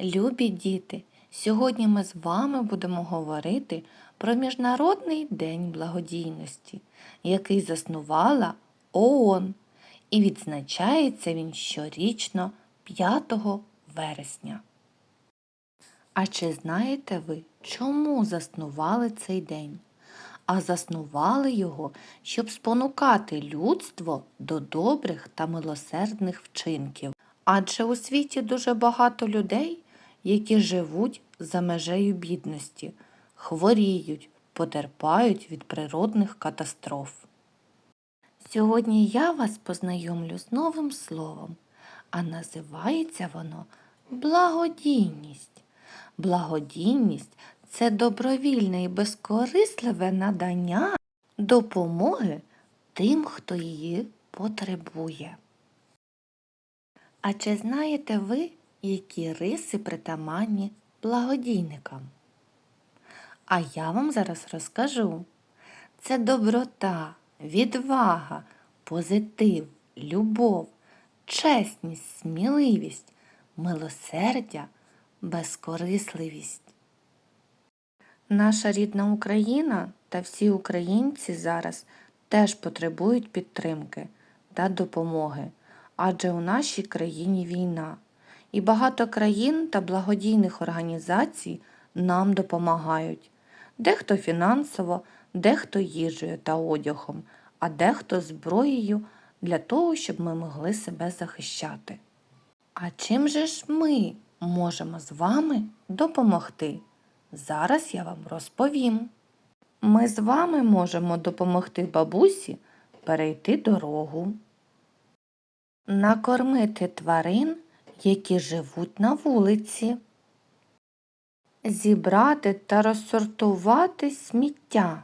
Любі діти, сьогодні ми з вами будемо говорити про Міжнародний день благодійності, який заснувала ООН, і відзначається він щорічно 5 вересня. А чи знаєте ви, чому заснували цей день? А заснували його, щоб спонукати людство до добрих та милосердних вчинків. Адже у світі дуже багато людей, які живуть за межею бідності, хворіють, потерпають від природних катастроф. Сьогодні я вас познайомлю з новим словом, а називається воно благодійність. Благодійність це добровільне і безкорисливе надання допомоги тим, хто її потребує. А чи знаєте ви, які риси притаманні благодійникам? А я вам зараз розкажу. Це доброта, відвага, позитив, любов, чесність, сміливість, милосердя, безкорисливість. Наша рідна Україна та всі українці зараз теж потребують підтримки та допомоги, адже у нашій країні війна. І багато країн та благодійних організацій нам допомагають. Дехто фінансово, дехто їжею та одягом, а дехто зброєю для того, щоб ми могли себе захищати. А чим же ж ми можемо з вами допомогти? Зараз я вам розповім. Ми з вами можемо допомогти бабусі перейти дорогу, накормити тварин, які живуть на вулиці, зібрати та розсортувати сміття,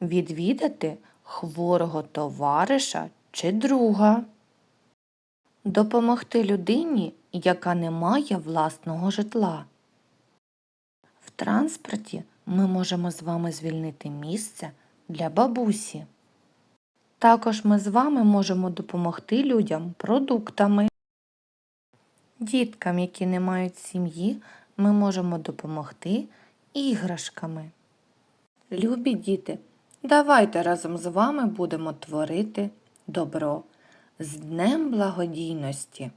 відвідати хворого товариша чи друга, допомогти людині, яка не має власного житла. В транспорті ми можемо з вами звільнити місце для бабусі. Також ми з вами можемо допомогти людям продуктами. Діткам, які не мають сім'ї, ми можемо допомогти іграшками. Любі діти, давайте разом з вами будемо творити добро з Днем благодійності!